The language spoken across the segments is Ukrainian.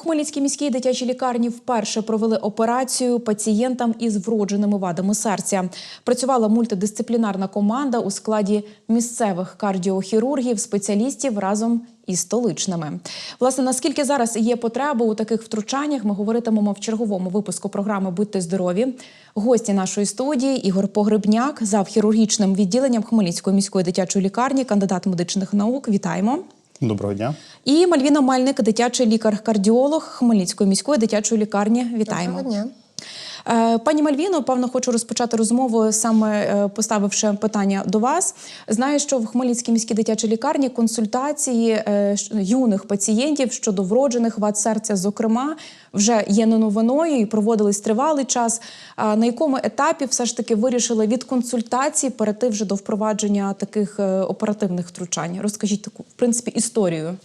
Хмельницькій міській дитячій лікарні вперше провели операцію пацієнтам із вродженими вадами серця. Працювала мультидисциплінарна команда у складі місцевих кардіохірургів, спеціалістів разом із столичними. Власне, наскільки зараз є потреба у таких втручаннях, ми говоритимемо в черговому випуску програми Будьте здорові. Гості нашої студії Ігор Погребняк, зав хірургічним відділенням Хмельницької міської дитячої лікарні, кандидат медичних наук. Вітаємо. Доброго дня. І Мальвіна Мальник, дитячий лікар-кардіолог Хмельницької міської дитячої лікарні. Вітаємо. Доброго дня. Е, Пані Мальвіно, певно, хочу розпочати розмову саме е, поставивши питання до вас. Знаю, що в Хмельницькій міській дитячій лікарні консультації е, юних пацієнтів щодо вроджених вад серця, зокрема, вже є не новиною і проводились тривалий час. На якому етапі все ж таки вирішили від консультацій перейти вже до впровадження таких оперативних втручань? Розкажіть таку в принципі історію.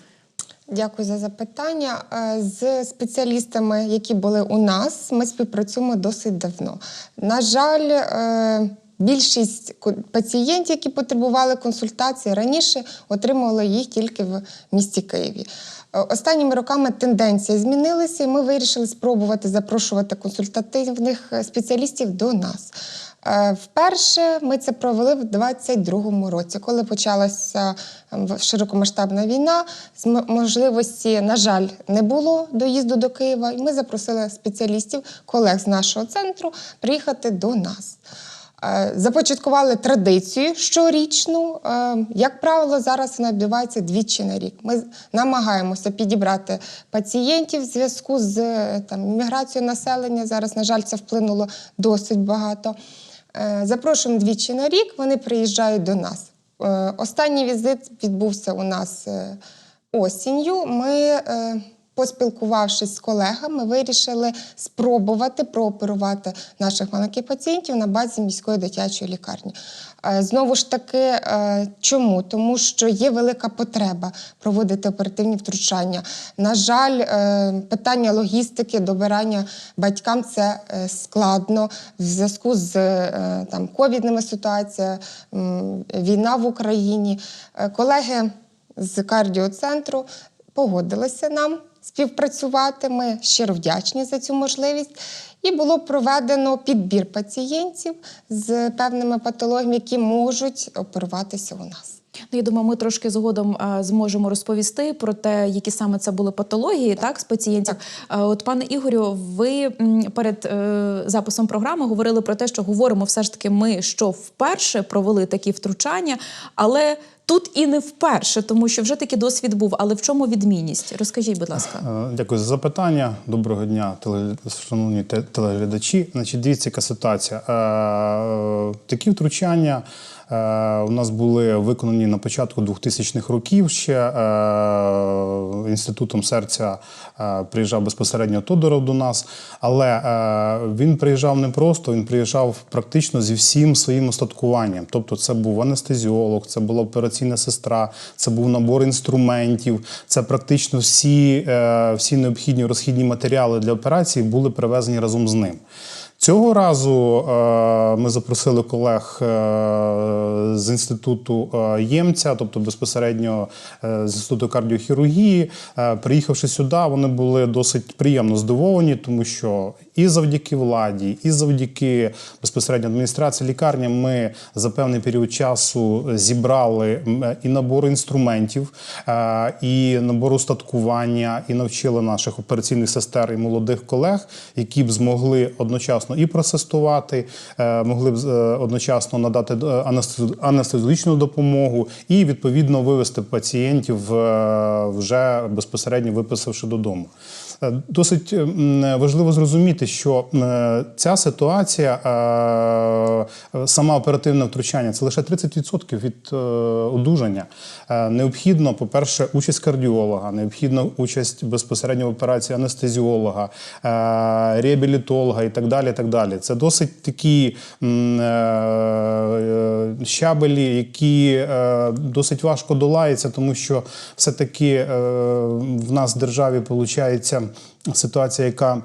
Дякую за запитання. Е, З спеціалістами, які були у нас, ми співпрацюємо досить давно. На жаль, е, більшість пацієнтів, які потребували консультації, раніше отримували їх тільки в місті Києві. Е, Останніми роками тенденція змінилася, і ми вирішили спробувати запрошувати консультативних спеціалістів до нас. Е, Вперше ми це провели в 22-му році, коли почалася ем, широкомасштабна війна. Можливості, на жаль, не було доїзду до Києва, і ми запросили спеціалістів, колег з нашого центру, приїхати до нас. Е, Започаткували традицію щорічну. Е, Як правило, зараз вона відбувається двічі на рік. Ми намагаємося підібрати пацієнтів в зв'язку з там, міграцією населення. Зараз, на жаль, це вплинуло досить багато. Е, Запрошуємо двічі на рік, вони приїжджають до нас. Е, Останній візит відбувся у нас е, осінню. Ми, поспілкувавшись з колегами, вирішили спробувати прооперувати наших маленьких пацієнтів на базі міської дитячої лікарні. Е, Знову ж таки, е, чому? Тому що є велика потреба проводити оперативні втручання. На жаль, е, питання логістики, добирання батькам це складно в зв'язку з там ковідними ситуаціями, війна в Україні. Колеги з кардіоцентру погодилися нам співпрацювати. Ми щиро вдячні за цю можливість. І було проведено підбір пацієнтів з певними патологіями, які можуть оперуватися у нас. Ну, я думаю, ми трошки згодом а, зможемо розповісти про те, які саме це були патології, так, з пацієнтів. А, От, пане Ігорю, ви перед е, записом програми говорили про те, що говоримо все ж таки ми, що вперше провели такі втручання, але тут і не вперше, тому що вже такий досвід був. Але в чому відмінність? Розкажіть, будь ласка. Е, Дякую за запитання. Доброго дня, шановні телеглядачі. Значить, дивіться, яка ситуація. Е, Такі втручання у нас були виконані на початку 2000-х років. Ще е, інститутом серця е, приїжджав безпосередньо Тодоров до нас, але е, він приїжджав не просто, він приїжджав практично зі всім своїм остаткуванням. Тобто, це був анестезіолог, це була операційна сестра, це був набор інструментів, це практично всі, е, всі необхідні розхідні матеріали для операції були привезені разом з ним. Цього разу е, ми запросили колег е, з інституту е, Ємця, тобто безпосередньо з інституту кардіохірургії. Приїхавши сюди, вони були досить приємно здивовані, тому що і завдяки владі, і завдяки безпосередньо адміністрації лікарні ми за певний період часу зібрали і набор інструментів, і набор устаткування, і навчили наших операційних сестер і молодих колег, які б змогли одночасно і процестувати, е, могли б е, одночасно надати е, анестезіологічну допомогу і відповідно вивести пацієнтів вже безпосередньо виписавши додому. Е, Досить важливо зрозуміти, що е, ця ситуація, е, сама оперативне втручання, це лише 30% від одужання. Необхідно, по-перше, участь кардіолога, необхідна участь безпосередньо в операції анестезіолога, реабілітолога і так далі. і так далі. Це досить такі щабелі, які досить важко долаються, тому що все-таки в нас в державі виходить ситуація, яка е,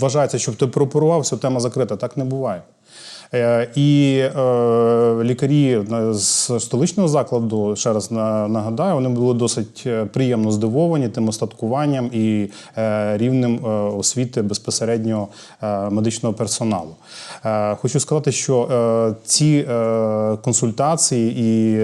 вважається, що ти пропорувався, тема закрита. Так не буває. Е, І е, лікарі е, з столичного закладу, ще раз на- нагадаю, вони були досить приємно здивовані тим остаткуванням і рівнем освіти безпосередньо медичного персоналу. Хочу сказати, що ці консультації і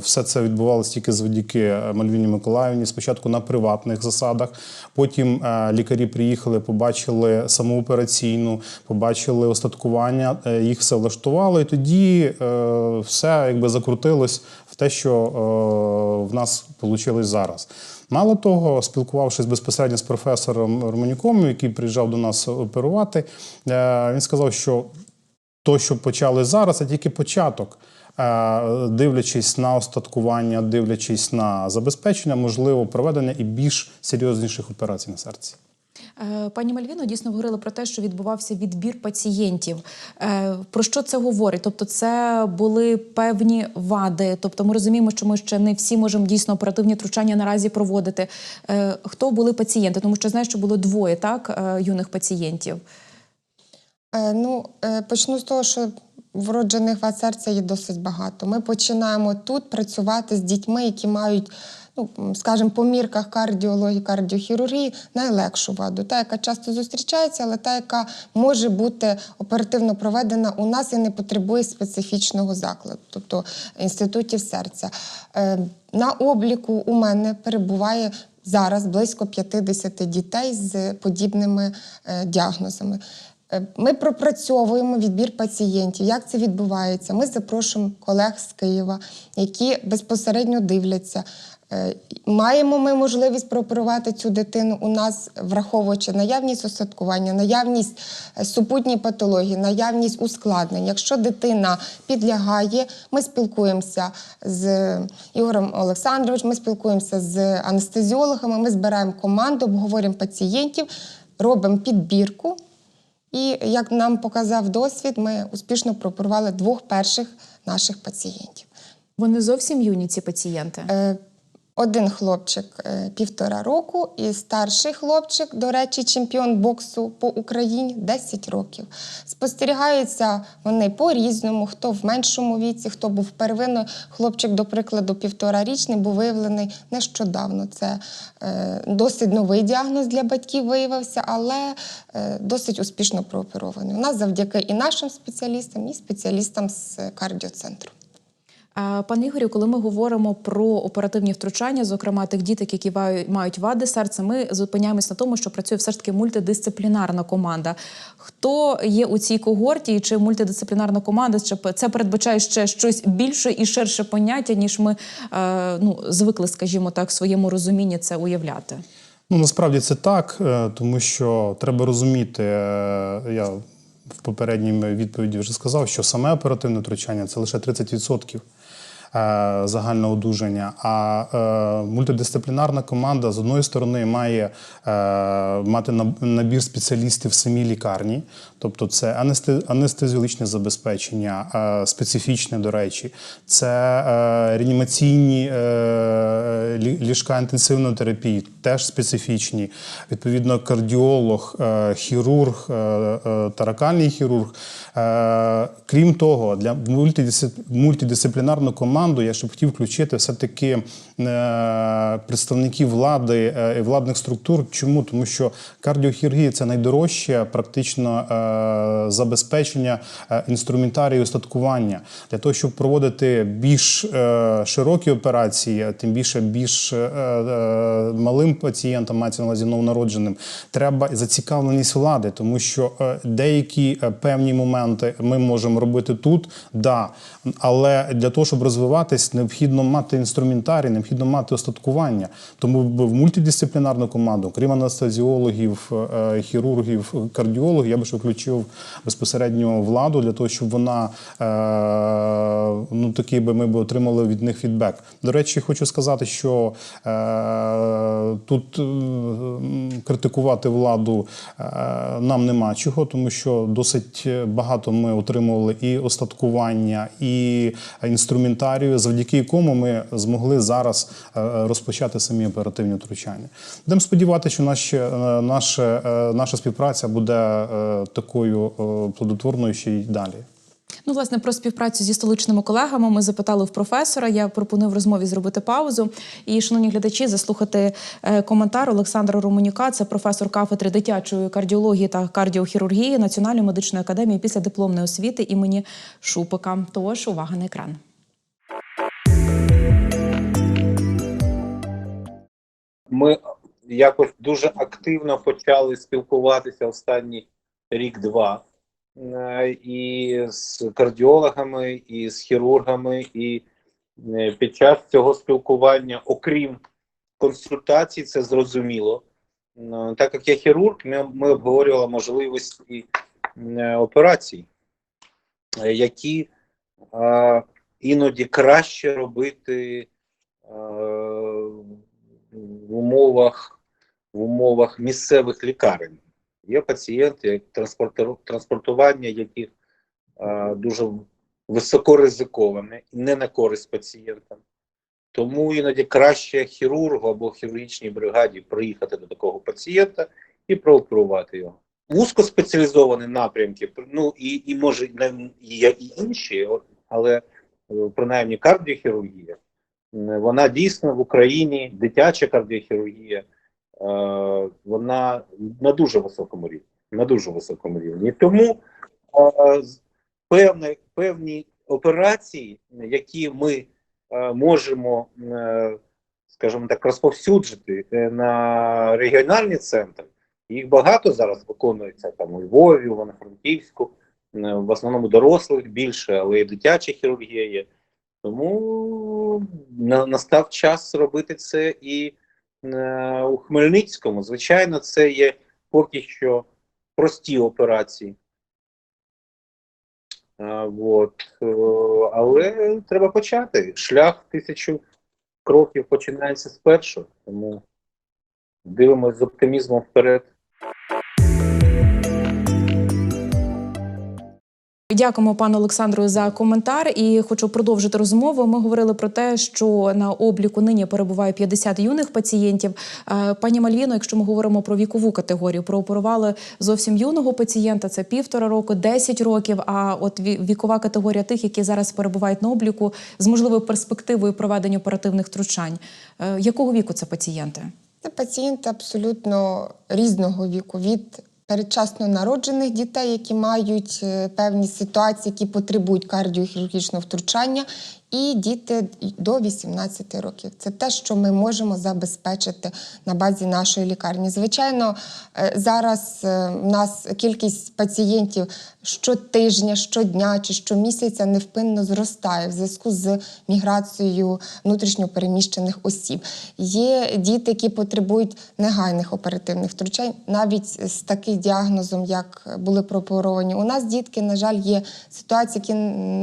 все це відбувалося тільки завдяки Мальвіні Миколаївні. Спочатку на приватних засадах, потім лікарі приїхали, побачили саму операційну, побачили остаткування, їх все влаштувало, і тоді е, все якби закрутилось в те, що е, в нас вийшло зараз. Мало того, спілкувавшись безпосередньо з професором Романюком, який приїжджав до нас оперувати, е, він сказав, що то, що почали зараз, це тільки початок. Дивлячись на остаткування, дивлячись на забезпечення, можливо, проведення і більш серйозніших операцій на серці. Е, Пані Мальвіно, дійсно ви говорили про те, що відбувався відбір пацієнтів. Е, Про що це говорить? Тобто, це були певні вади. Тобто, ми розуміємо, що ми ще не всі можемо дійсно оперативні втручання наразі проводити. Е, Хто були пацієнти? Тому що знаю, що було двоє так юних пацієнтів. Ну, почну з того, що вроджених вад серця є досить багато. Ми починаємо тут працювати з дітьми, які мають, ну, скажімо, по мірках кардіології, кардіохірургії найлегшу ваду, та, яка часто зустрічається, але та, яка може бути оперативно проведена у нас і не потребує специфічного закладу, тобто інститутів серця. Е, На обліку у мене перебуває зараз близько 50 дітей з подібними е, діагнозами. Е, Ми пропрацьовуємо відбір пацієнтів. Як це відбувається? Ми запрошуємо колег з Києва, які безпосередньо дивляться. Е, Маємо ми можливість прооперувати цю дитину у нас, враховуючи наявність осадкування, наявність е, супутньої патології, наявність ускладнень. Якщо дитина підлягає, ми спілкуємося з Ігорем Олександровичем, ми спілкуємося з анестезіологами, ми збираємо команду, обговорюємо пацієнтів, робимо підбірку. І як нам показав досвід, ми успішно прооперували двох перших наших пацієнтів. Вони зовсім юні, ці пацієнти. Один хлопчик е, півтора року, і старший хлопчик, до речі, чемпіон боксу по Україні 10 років. Спостерігаються вони по-різному, хто в меншому віці, хто був первинно. Хлопчик, до прикладу, півторарічний був виявлений нещодавно. Це е, досить новий діагноз для батьків виявився, але е, досить успішно прооперований. У нас завдяки і нашим спеціалістам, і спеціалістам з кардіоцентру. А, Пане Ігорю, коли ми говоримо про оперативні втручання, зокрема тих діток, які мають вади серця, ми зупиняємось на тому, що працює все ж таки мультидисциплінарна команда. Хто є у цій когорті, і чи мультидисциплінарна команда чи це передбачає ще щось більше і ширше поняття, ніж ми е, ну, звикли, скажімо так, в своєму розумінні це уявляти? Ну насправді це так, е, тому що треба розуміти, е, я в попередній відповіді вже сказав, що саме оперативне втручання це лише 30% е, загального одужання. А е, мультидисциплінарна команда з одної сторони має е, мати наб- набір спеціалістів в самій лікарні, тобто це анесте- анестезіологічне забезпечення, е, специфічне, до речі, це е, реанімаційні е, ліжка інтенсивної терапії, теж специфічні. Відповідно, кардіолог, хірург, таракальний хірург. Крім того, для мультидисциплінарну команду я ще б хотів включити все-таки представників влади і владних структур. Чому? Тому що кардіохірургія це найдорожче практично забезпечення е, інструментарію устаткування. Для того, щоб проводити більш е, широкі операції, тим більше більш е, е, малим пацієнтам, мається на увазі новонародженим, треба зацікавленість влади, тому що е, деякі е, певні моменти ми можемо робити тут, да, але для того, щоб розвиватись, необхідно мати інструментарій, необхідно мати остаткування. Тому в мультидисциплінарну команду, крім анестезіологів, е, хірургів, кардіологів, я би ще включив безпосередньо владу для того, щоб вона е, ну такий би ми б отримали від них фідбек. До речі, хочу сказати, що е, тут е, критикувати владу нам нема чого, тому що досить багато ми отримували і остаткування, і інструментарію, завдяки якому ми змогли зараз розпочати самі оперативні втручання. Будемо сподіватися, що наші, наше, е, наша співпраця буде е, такою е, плодотворною ще й далі. Ну, власне, про співпрацю зі столичними колегами ми запитали в професора. Я пропоную в розмові зробити паузу. І, шановні глядачі, заслухати е, коментар Олександра Романюка. Це професор кафедри дитячої кардіології та кардіохірургії Національної медичної академії після дипломної освіти імені Шупика. Тож увага на екран. Ми якось дуже активно почали спілкуватися останні рік-два е, і з кардіологами, і з хірургами. І е, під час цього спілкування, окрім консультацій, це зрозуміло. Е, Так як я хірург, ми, ми обговорювали можливості операцій, які е, іноді краще робити. е, в умовах, в умовах місцевих лікарень. Є пацієнти, транспортування яких дуже високо ризиковане і не на користь пацієнтам. Тому іноді краще хірургу або хірургічній бригаді приїхати до такого пацієнта і прооперувати його. Вузькоспеціалізовані напрямки, ну і, і може є і інші, але е, принаймні кардіохірургія, вона дійсно в Україні, дитяча кардіохірургія, вона на дуже високому рівні. На дуже високому рівні. Тому е, певне, певні операції, які ми е, можемо, е, скажімо так, розповсюджити е, на регіональні центри, їх багато зараз виконується там у Львові, у Івано-Франківську, е, в основному дорослих більше, але і дитяча хірургія є. Тому на, настав час робити це і е, у Хмельницькому. Звичайно, це є поки що прості операції. Е, вот. е, але треба почати. Шлях тисячу кроків починається спершу. Тому дивимося з оптимізмом вперед. Дякуємо пану Олександру за коментар. І хочу продовжити розмову. Ми говорили про те, що на обліку нині перебуває 50 юних пацієнтів. Е, Пані Мальвіно, якщо ми говоримо про вікову категорію, прооперували зовсім юного пацієнта. Це півтора року, 10 років. А от ві- вікова категорія тих, які зараз перебувають на обліку, з можливою перспективою проведення оперативних втручань. Е, Якого віку це пацієнти? Це пацієнти абсолютно різного віку від передчасно народжених дітей, які мають е, певні ситуації, які потребують кардіохірургічного втручання, і діти до 18 років. Це те, що ми можемо забезпечити на базі нашої лікарні. Звичайно, е, зараз е, в нас кількість пацієнтів щотижня, щодня чи щомісяця невпинно зростає в зв'язку з міграцією внутрішньопереміщених осіб. Є діти, які потребують негайних оперативних втручань, навіть з таким діагнозом, як були прооперовані. У нас дітки, на жаль, є ситуації, які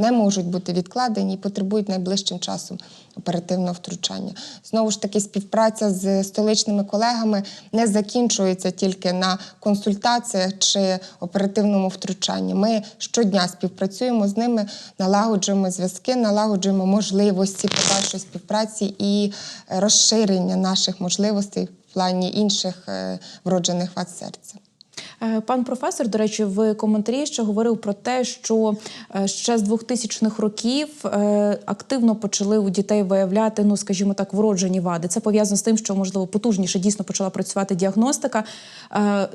не можуть бути відкладені і потребують найближчим часом оперативного втручання. Знову ж таки, співпраця з столичними колегами не закінчується тільки на консультаціях чи оперативному втручанні. Ми щодня співпрацюємо з ними, налагоджуємо зв'язки, налагоджуємо можливості подальшої співпраці і розширення наших можливостей в плані інших е, вроджених вад серця. Е, Пан професор, до речі, в коментарі ще говорив про те, що е, ще з 2000-х років е, активно почали у дітей виявляти, ну скажімо так, вроджені вади. Це пов'язано з тим, що можливо потужніше дійсно почала працювати діагностика.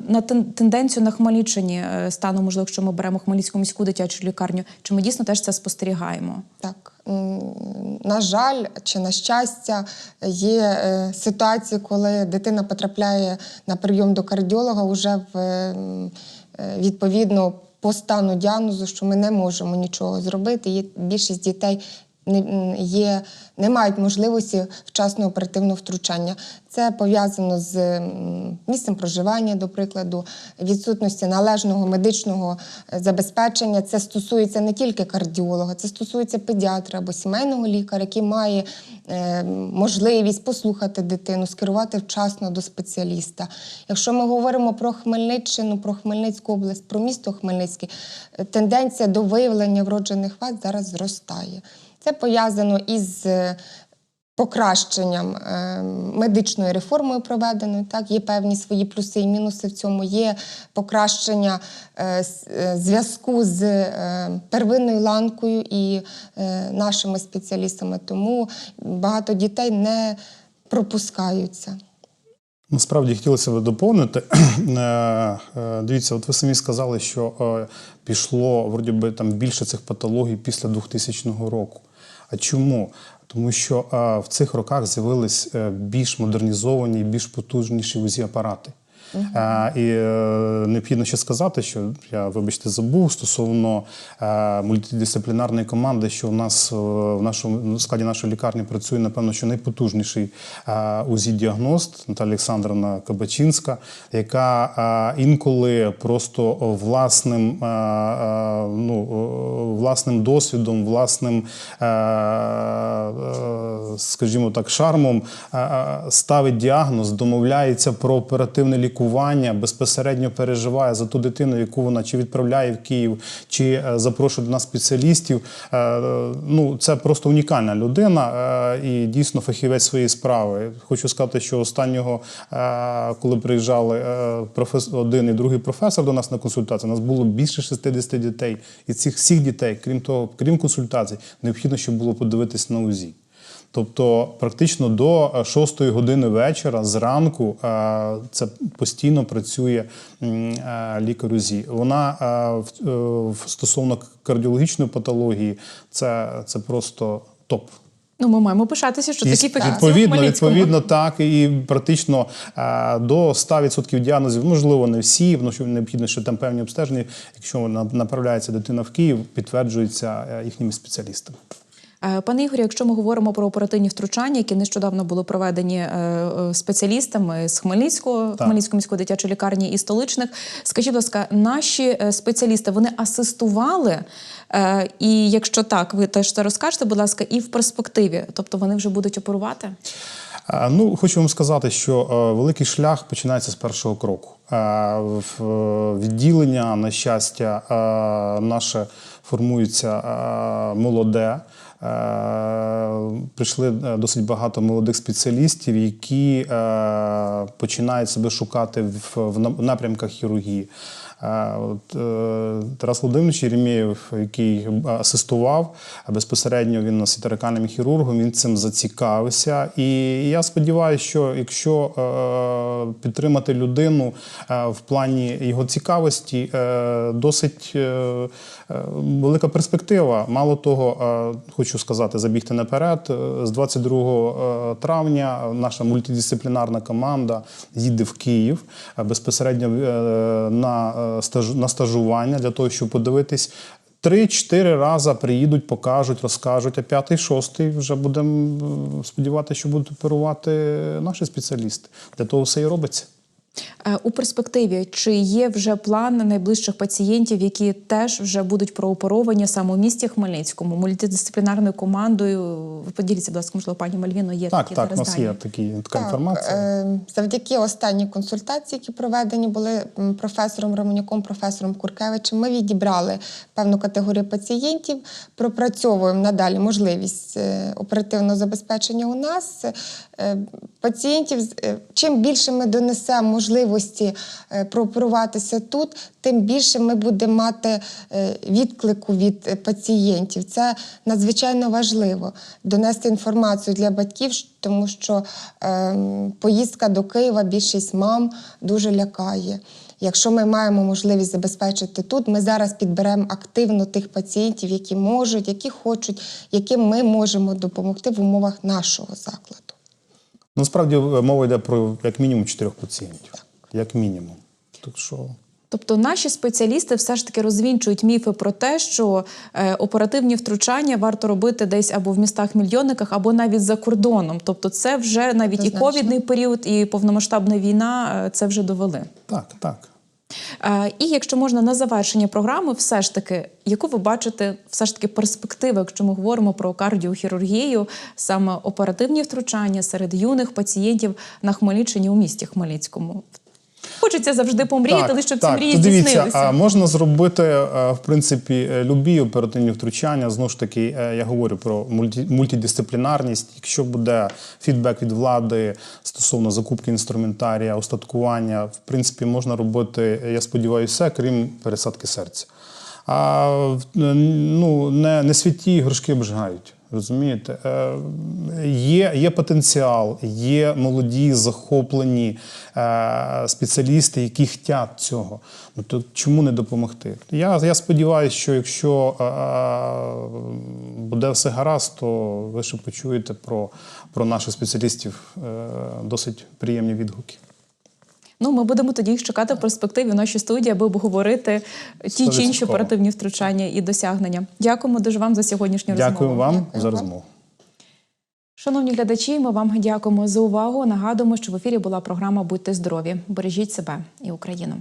На тенденцію на Хмельниччині стану, можливо, якщо ми беремо Хмельницьку міську дитячу лікарню, чи ми дійсно теж це спостерігаємо? Так, на жаль, чи на щастя, є е, ситуації, коли дитина потрапляє на прийом до кардіолога вже в ем, е, відповідно по стану діагнозу, що ми не можемо нічого зробити. Є більшість дітей не є, не мають можливості вчасного оперативного втручання. Це пов'язано з місцем проживання, до прикладу, відсутності належного медичного е, забезпечення. Це стосується не тільки кардіолога, це стосується педіатра або сімейного лікаря, який має е, можливість послухати дитину, скерувати вчасно до спеціаліста. Якщо ми говоримо про Хмельниччину, про Хмельницьку область, про місто Хмельницьке, е, тенденція до виявлення вроджених вад зараз зростає. Це пов'язано із е, покращенням е, медичною реформою проведеною. Так, є певні свої плюси і мінуси в цьому. Є покращення е, зв'язку з первинною ланкою і нашими спеціалістами. Тому багато дітей не пропускаються. Насправді хотілося б доповнити. Дивіться, от ви самі сказали, що пішло вроді би там більше цих патологій після 2000 року. А чому? Тому що в цих роках з'явились е, більш модернізовані, більш потужніші вузі апарати. Е, І е, необхідно ще сказати, що я, вибачте, забув стосовно е, мультидисциплінарної команди, що у нас е, в нашому в складі нашої лікарні працює, напевно, що найпотужніший УЗІ-діагност Наталя Олександровна Кабачинська, яка інколи просто власним, ну, власним досвідом, власним, скажімо так, шармом ставить діагноз, домовляється про оперативне лікування, безпосередньо переживає за ту дитину, яку вона чи відправляє в Київ, чи е, запрошує до нас спеціалістів. Е, Ну, це просто унікальна людина е, і дійсно фахівець своєї справи. Хочу сказати, що останнього, коли приїжджали один і другий професор до нас на консультацію, у нас було більше 60 дітей. І цих всіх дітей, крім того, крім консультацій, необхідно, щоб було подивитись на УЗІ. Тобто, практично до 6 години вечора зранку е, це постійно працює е, лікар УЗІ. Вона е, е, стосовно кардіологічної патології, це, це просто топ. Ну, ми маємо пишатися, що такі фахівці відповідно, відповідно, так і практично е, до 100% діагнозів, можливо, не всі, тому що необхідно, що там певні обстеження, якщо на- направляється дитина в Київ, підтверджується е, їхніми спеціалістами. Е, Пане Ігорі, якщо ми говоримо про оперативні втручання, які нещодавно були проведені е, е, спеціалістами з Хмельницького, Так. Хмельницької міської дитячої лікарні і столичних, скажіть, будь ласка, наші спеціалісти вони асистували? І якщо так, ви теж це розкажете, будь ласка, і в перспективі, тобто вони вже будуть оперувати? Ну, хочу вам сказати, що великий шлях починається з першого кроку. Відділення, на щастя, наше формується молоде. Е, Прийшли е, досить багато молодих спеціалістів, які е, починають себе шукати в, в на- в напрямках хірургії. Е, От, е, Тарас Володимирович Єремєєв, який асистував, а безпосередньо він нас і хірургом, він цим зацікавився. І я сподіваюся, що якщо е, підтримати людину е, в плані його цікавості, е, досить е, е, велика перспектива. Мало того, е, хочу сказати, забігти наперед. е, З 22 травня наша мультидисциплінарна команда їде в Київ е, безпосередньо е, на, е, на стажування для того, щоб подивитись. Три-чотири рази приїдуть, покажуть, розкажуть, а п'ятий, шостий вже будемо е, сподіватися, що будуть оперувати наші спеціалісти. Для того все і робиться. Е, У перспективі чи є вже план найближчих пацієнтів, які теж вже будуть прооперовані саме у місті Хмельницькому мультидисциплінарною командою? Ви поділіться, будь ласка, можливо, пані Мальвіно, є Так, такі так, у нас дані? є такі, така Так, інформація. е, Завдяки останній консультації, які проведені були професором Романюком, професором Куркевичем, ми відібрали певну категорію пацієнтів, пропрацьовуємо надалі можливість е, оперативного забезпечення у нас. Е, Пацієнтів, з- чим більше ми донесемо можливості е, прооперуватися тут, тим більше ми будемо мати е, відклику від е, пацієнтів. Це надзвичайно важливо донести інформацію для батьків, тому що ем, поїздка до Києва більшість мам дуже лякає. Якщо ми маємо можливість забезпечити тут, ми зараз підберемо активно тих пацієнтів, які можуть, які хочуть, яким ми можемо допомогти в умовах нашого закладу. Насправді е, мова йде про як мінімум чотирьох пацієнтів. Як мінімум. Так що Тобто наші спеціалісти все ж таки розвінчують міфи про те, що е, оперативні втручання варто робити десь або в містах-мільйонниках, або навіть за кордоном. Тобто, це вже навіть і ковідний період, і повномасштабна війна е, це вже довели. так, так. Е, І якщо можна на завершення програми, все ж таки, яку ви бачите, все ж таки перспективи, якщо ми говоримо про кардіохірургію, саме оперативні втручання серед юних пацієнтів на Хмельниччині у місті Хмельницькому? Хочеться завжди помріяти, але щоб ці мрії здійснилися. а, можна зробити е, в принципі е, любі оперативні втручання. Знову ж таки, е, я говорю про мульті, мультидисциплінарність. Якщо буде фідбек від влади стосовно закупки інструментарія, устаткування, в принципі, можна робити, я сподіваюся, все, крім пересадки серця. А ну, не, не святі іграшки обжигають. Розумієте, Е, є, є потенціал, є молоді, захоплені е, спеціалісти, які хочуть цього. Ну то чому не допомогти? Я, я сподіваюся, що якщо е, буде все гаразд, то ви ще почуєте про, про наших спеціалістів досить приємні відгуки. Ну, ми будемо тоді їх чекати в перспективі в нашій студії, аби обговорити ті чи інші оперативні втручання і досягнення. Дякуємо дуже вам за сьогоднішню розмову. Дякую вам Дякую за розмову. Шановні глядачі, ми вам дякуємо за увагу. Нагадуємо, що в ефірі була програма Будьте здорові. Бережіть себе і Україну.